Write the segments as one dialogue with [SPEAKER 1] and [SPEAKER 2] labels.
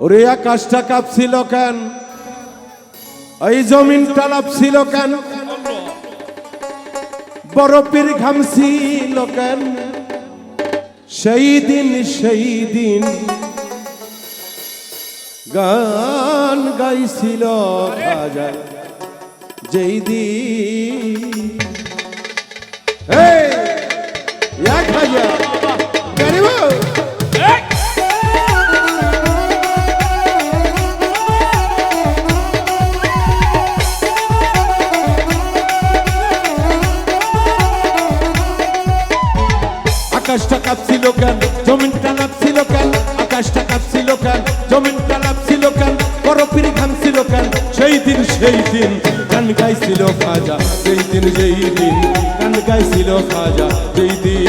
[SPEAKER 1] ওরে আকাশটা কাঁপছিল কেন? এই জমিনটা লাপছিল কেন? বরফের ঘামছিল কেন? সেই দিন সেই দিন গান গাইছিল খাজা যেই দিন এই, খাজা আকাশটা কাঁপছিল কেন? জমিনটা নাপছিল কেন? আকাশটা কাঁপছিল কেন? জমিনটা নাপছিল কেন? বরফির ঘামছিল কেন? সেই দিন সেই দিন গান গাইছিল খাজা। সেই দিন সেই দিন গান গাইছিল খাজা। সেই দিন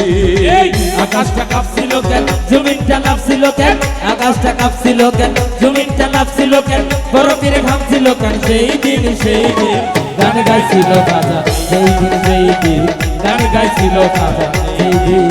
[SPEAKER 2] আকাশটা কাঁপছিল কেন? জমিনটা নাপছিল কেন? আকাশটা কাঁপছিল কেন? জমিনটা নাপছিল কেন? বরফের ঘামছিল কেন? সেই দিন সেই দিন গান গাইছিল খাজা সেই দিন সেই দিন গান গাইছিল খাজা সেই দিন।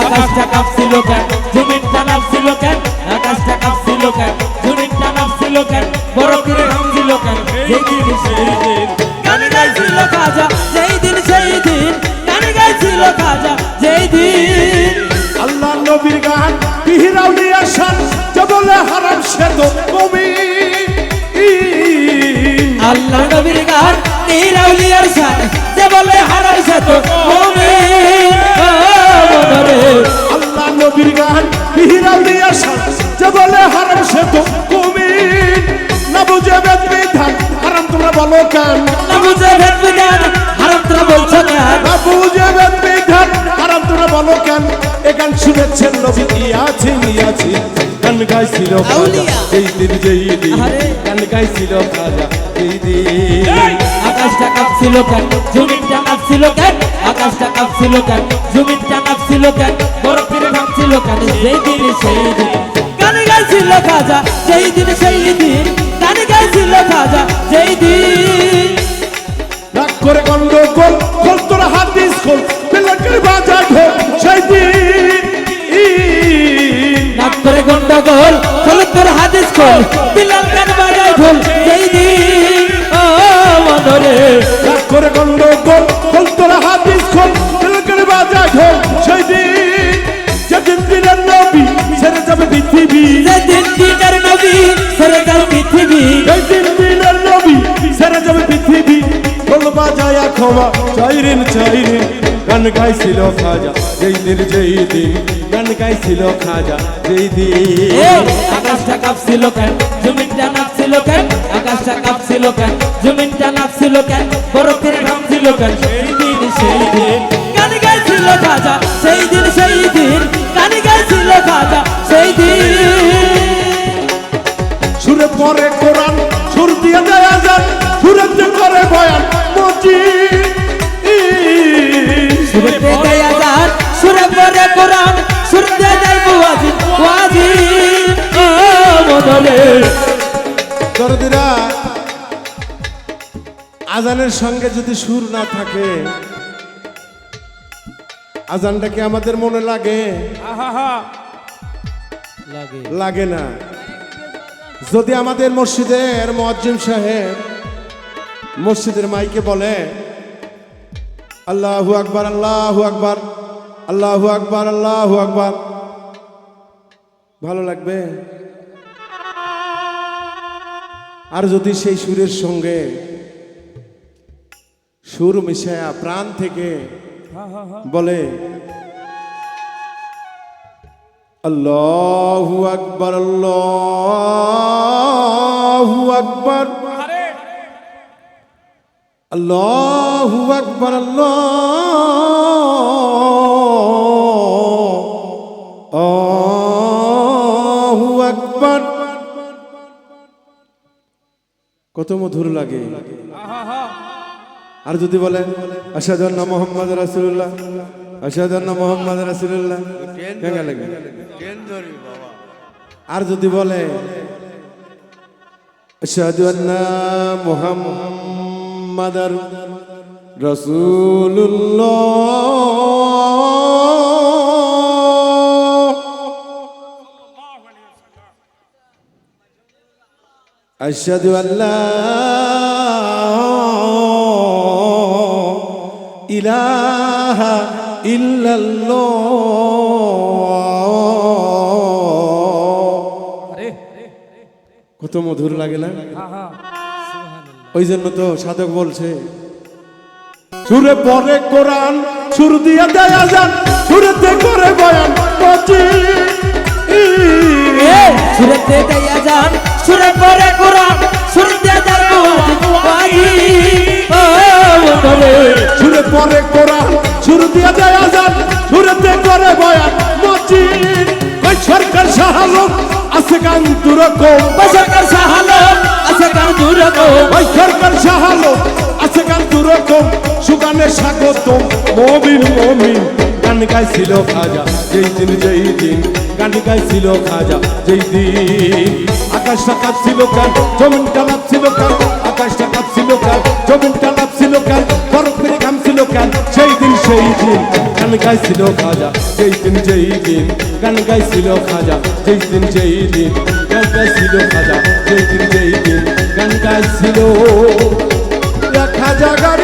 [SPEAKER 2] আকাশটা কাঁপছিল কেন, জমিনটা নাপছিল কেন? আকাশটা কাঁপছিল কেন, জমিনটা নাপছিল কেন? বরফের ঘামছিল কেন? সেই দিন সেই দিন গান গাইছিল খাজা সেই দিন সেই দিন গান গাইছিল খাজা, যেই দিন।
[SPEAKER 1] আল্লাহ নবীর গান পিহিরাউলি আসান যে বলে হারাম সে কবি
[SPEAKER 2] আল্লাহ নবীর গান নীলাউলিয়ার শান যে বলে হারাই সে তো মুমিন। মনরে
[SPEAKER 1] আল্লাহ নবীর গান পিহিরাউলি আসান যে বলে হারাম সে তো কবি না বুঝে বেদ বিধান হারাম তোমরা বলো কেন?
[SPEAKER 2] না বুঝে ভেদ বিধান হারাম তোরা বলছো কেন?
[SPEAKER 1] বাবু যে বেদ বিধান হারাম তোমরা বলো কেন? এ গান শুনেছেন নবী ইয়াছি ইয়াছি গান গাইছিল খাজা। যেই দিন যেই দিন। গান গাইছিল খাজা। যেই দিন
[SPEAKER 2] আকাশটা কাঁপছিল কেন? জমিনটা কাঁপছিল কেন? আকাশটা কাঁপছিল কেন? জমিনটা কাঁপছিল কেন? বরফের ভাঙছিল কেন? সেই দিন সেই দিন। গান গাইছিল খাজা। যেই দিন সেই দিন। গান গাইছিল খাজা।
[SPEAKER 1] গন্ডগোল খোল তোর হাদিস খোল
[SPEAKER 2] বিলাল গান বাজায় ঢোল সেই দিন ও মনরে
[SPEAKER 1] করে গন্ডগোল খোল তোর হাদিস খোল বেলাকের বাজা ঢোল সেই দিন যেদিন দিনের নবী ছেড়ে যাবে পৃথিবী।
[SPEAKER 2] যে দিন দিনের নবী সরে যাও পৃথিবী।
[SPEAKER 1] এই দিন দিনের নবী ছেড়ে যাবে পৃথিবী। খোল বাজায়া ক্ষমা চাইরিন চাইরিন গান গাইছিল খাজা যেই দিন যেই দিন। গান গাইছিল খাজা যেই দিন
[SPEAKER 2] আকাশটা কাঁপছিল কেন? জমিনটা নাচছিল কেন? আকাশটা কাঁপছিল কেন? জমিনটা নাচছিল কেন? বরফের ঘামছিল কেন? সেই দিন সেই দিন গান গাইছিল খাজা সেই দিন সেই দিন গান গাইছিল খাজা সেই দিন
[SPEAKER 1] সুরে পরে কোরআন আজানের সঙ্গে যদি সুর না থাকে আজানটা কি আমাদের মনে লাগে?
[SPEAKER 2] লাগে।
[SPEAKER 1] লাগে না। যদি আমাদের মসজিদের মজ্জিম সাহেব মসজিদের মাইকে বলে আল্লাহু আকবার আল্লাহু আকবার আল্লাহু আকবার আল্লাহু আকবার। ভালো লাগবে? আর যদি সেই সুরের সঙ্গে সুর মিশায়া প্রাণ থেকে বলে আল্লাহু আকবার আল্লাহু আকবার। আল্লাহু আকবার আল্লাহু আকবার। কত মধুর লাগে। আর যদি বলে আসাদান্না মোহাম্মদ রাসুল্লাহ আসাদান্না মোহাম্মদ রাসুল্লাহ আর যদি বলে আসাদান্না মোহাম্মদ রাসুল্লাহ আসাদু আল্লাহ ইলাহা ইল্লাল্লাহ। কত মধুর লাগে না? ওই জন্য তো সাধক বলছে, সুরে পরে কোরআন, সুর দিয়ে দেয় আজান সুরেতে করে বয়ান
[SPEAKER 2] সুরেতে দেয়
[SPEAKER 1] আজান সুগানে স্বাগত মমিন মমিন। গান গাইছিল খাজা যেই দিন যেই দিন। গান গাইছিল খাজা যেই দিন। আকাশটা কাঁপছিল কেন জমিনটা লাপছিল কেন আকাশটা কাঁপছিল কেন জমিনটা লাপছিল কেন বরফের ঘামছিল কেন সেই সেই দিন গান গাইছিল খাজা যেই দিন যেই দিন গান গাইছিল খাজা যেই দিন যেই দিন গান গাইছিল খাজা যেই দিন যেই গান গাইছিল। খাজা গারিব